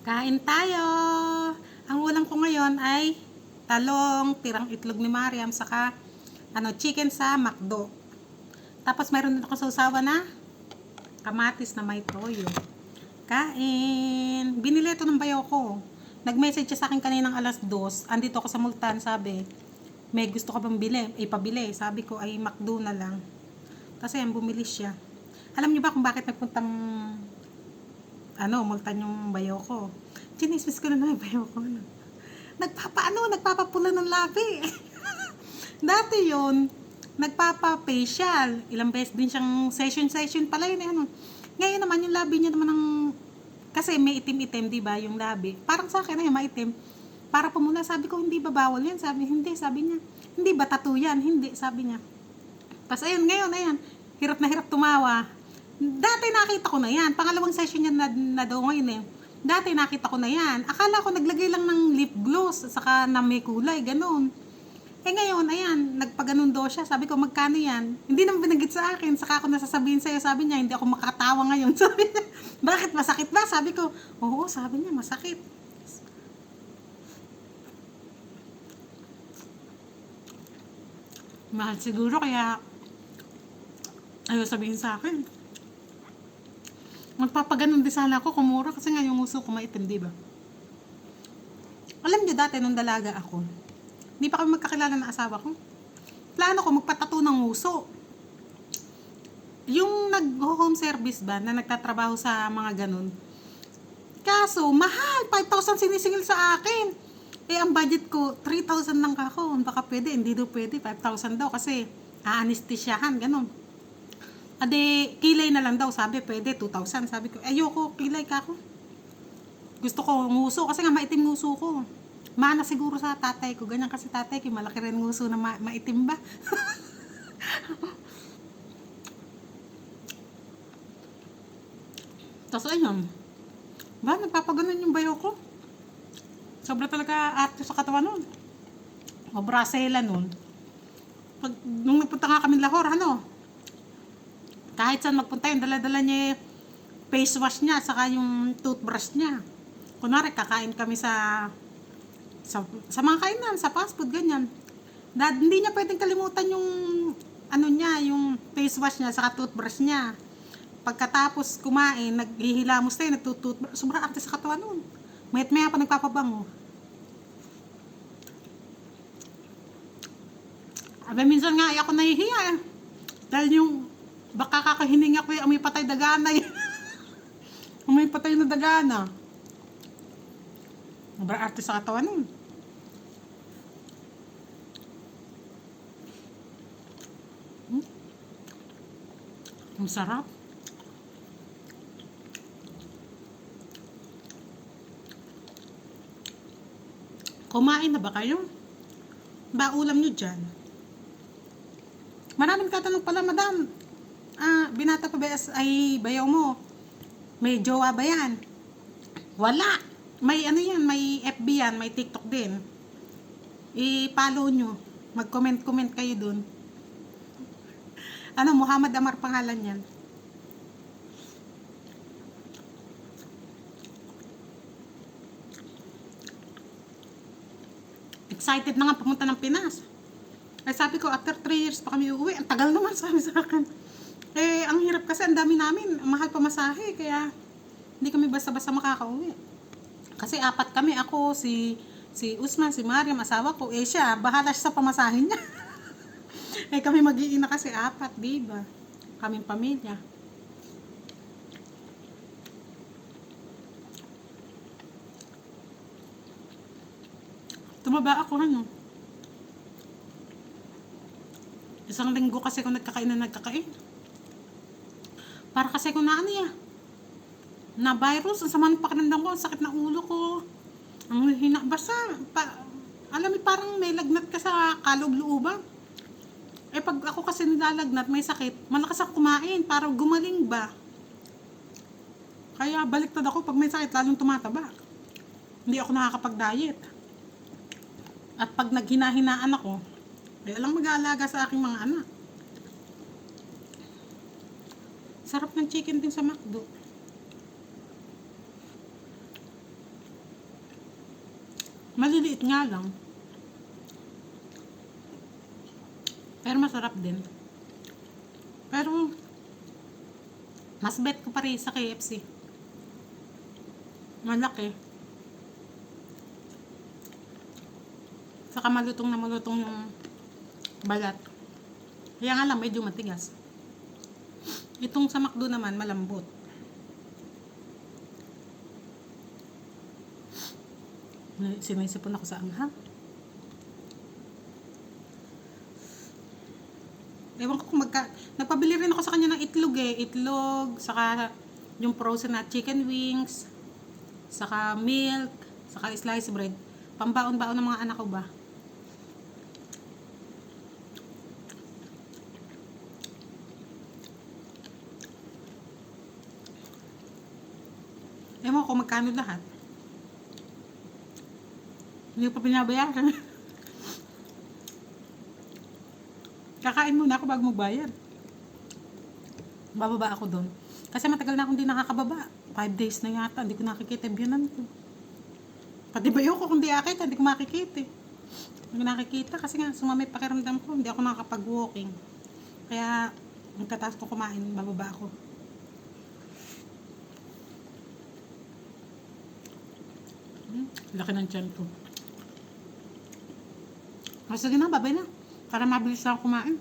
Kain tayo! Ang ulam ko ngayon ay talong, tirang itlog ni Mariam, saka ano, chicken sa McDo. Tapos meron din ako sausawa na kamatis na may toyo. Kain! Binili ito ng bayaw ko. Nag-message siya sa akin kaninang alas 2. Andito ako sa Multan, sabi. May gusto ka bang bili? Ipabili. Sabi ko ay McDo na lang. Kasi yan, bumili siya. Alam niyo ba kung bakit nagpuntang ano, multan yung bayo ko. Chinismis ko na na yung bayo ko. Ano. Nagpapaano, nagpapapula ng labi. Dati yon nagpapa-facial. Ilang beses din siyang session-session pala yun. eh, Ano. Ngayon naman, yung labi niya naman ng... Kasi may itim-itim, di ba, yung labi. Parang sa akin, ay maitim. Para pumula, sabi ko, hindi ba bawal yan? Sabi, hindi, sabi niya. Hindi ba tattoo yan? Hindi, sabi niya. Tapos ayun, ngayon, ayan, hirap na hirap tumawa. Dati nakita ko na yan. Pangalawang session niya na, na daw ngayon eh. Dati nakita ko na yan. Akala ko naglagay lang ng lip gloss, saka na may kulay, ganun. Eh ngayon, ayan, nagpaganon daw siya. Sabi ko, magkano yan? Hindi naman binagit sa akin. Saka ako nasasabihin sa'yo, sabi niya, hindi ako makatawa ngayon. Sabi niya, bakit masakit ba? Sabi ko, oo, sabi niya, masakit. Mahal siguro, kaya ayaw sabihin sa akin. Magpapaganon din sana ako, kumura kasi nga yung uso ko maitim, di ba? Alam niyo dati nung dalaga ako, hindi pa kami magkakilala ng asawa ko. Plano ko magpatato ng uso. Yung nag-home service ba na nagtatrabaho sa mga ganun. Kaso, mahal. 5,000 sinisingil sa akin. Eh, ang budget ko, 3,000 lang ako. Baka pwede, hindi daw pwede. 5,000 daw kasi aanestisyahan, ganun. Ade, kilay na lang daw, sabi, pwede, 2,000. Sabi ko, ayoko, kilay ka ako. Gusto ko nguso, kasi nga maitim nguso ko. Mana siguro sa tatay ko, ganyan kasi tatay ko, malaki rin nguso na ma- maitim ba? Tapos ayun, ba, nagpapaganon yung bayo ko. Sobra talaga arte sa katawan nun. O brasela nun. Pag, nung nagpunta nga kami Lahore, ano, kahit saan magpunta yun, dala-dala niya face wash niya, saka yung toothbrush niya. Kunwari, kakain kami sa sa, sa mga kainan, sa fast food, ganyan. Dad, hindi niya pwedeng kalimutan yung ano niya, yung face wash niya, saka toothbrush niya. Pagkatapos kumain, naghihilamos tayo, nagtutoothbrush. Sobrang arte sa katawan nun. Mayat maya pa nagpapabango. Abe, minsan nga, ay ako nahihiya. Dahil yung, baka kakahining ako yung amoy patay dagana eh. amoy patay na dagana. Sobrang arte sa katawan nun. Hmm? Ang sarap. Kumain na ba kayo? Ba ulam nyo dyan? Maraming tatanong pala, madam. Ah, binata pa ba ay bayaw mo? May jowa ba yan? Wala. May ano yan, may FB yan, may TikTok din. I-follow nyo. Mag-comment-comment kayo dun. Ano, Muhammad Amar pangalan yan. Excited na nga pumunta ng Pinas. Ay sabi ko, after 3 years pa kami uuwi. Ang tagal naman sabi sa akin. Eh, ang hirap kasi, ang dami namin. Mahal pamasahe, kaya hindi kami basta-basta makakauwi. Kasi apat kami, ako, si si Usman, si Mariam, asawa ko. Eh siya, bahala siya sa pamasahin niya. eh kami mag-iina kasi apat, di ba? Kaming pamilya. Tumaba ako, ano? Isang linggo kasi kung nagkakain na nagkakain. Para kasi kung na ano yan, na virus, ang sama ng pakiramdam ko, ang sakit ng ulo ko. Ang hina, basta, pa, alam mo, parang may lagnat ka sa kaloob-looban. Eh pag ako kasi nilalagnat, may sakit, malakas ako kumain para gumaling ba. Kaya baliktad ako pag may sakit, lalong tumataba. Hindi ako nakakapag-diet. At pag naghinahinaan ako, ay alang mag-aalaga sa aking mga anak. Sarap ng chicken din sa McDo. Maliliit nga lang. Pero masarap din. Pero, mas bet ko pa rin sa KFC. Malaki. Saka malutong na malutong yung balat. Kaya nga lang, medyo matigas. Itong sa McDo naman, malambot. Sinisipon ako sa anghang. Ewan ko kung magka... Nagpabili rin ako sa kanya ng itlog eh. Itlog, saka yung frozen na chicken wings, saka milk, saka sliced bread. Pambaon-baon ng mga anak ko ba? Ewan ko kung magkano lahat. Hindi pa pinabayaran. Kakain muna ako bago magbayad. Bababa ako doon. Kasi matagal na akong hindi nakakababa. Five days na yata. Hindi ko nakikita yung biyanan ko. Pati ba ko kung di akita, hindi ko makikita eh. Hindi nakikita kasi nga sumamay pakiramdam ko. Hindi ako nakakapag-walking. Kaya magkataas ko kumain, bababa ako. Laki ng tiyan ko. Ah, sige na, babay na. Para mabilis ako kumain.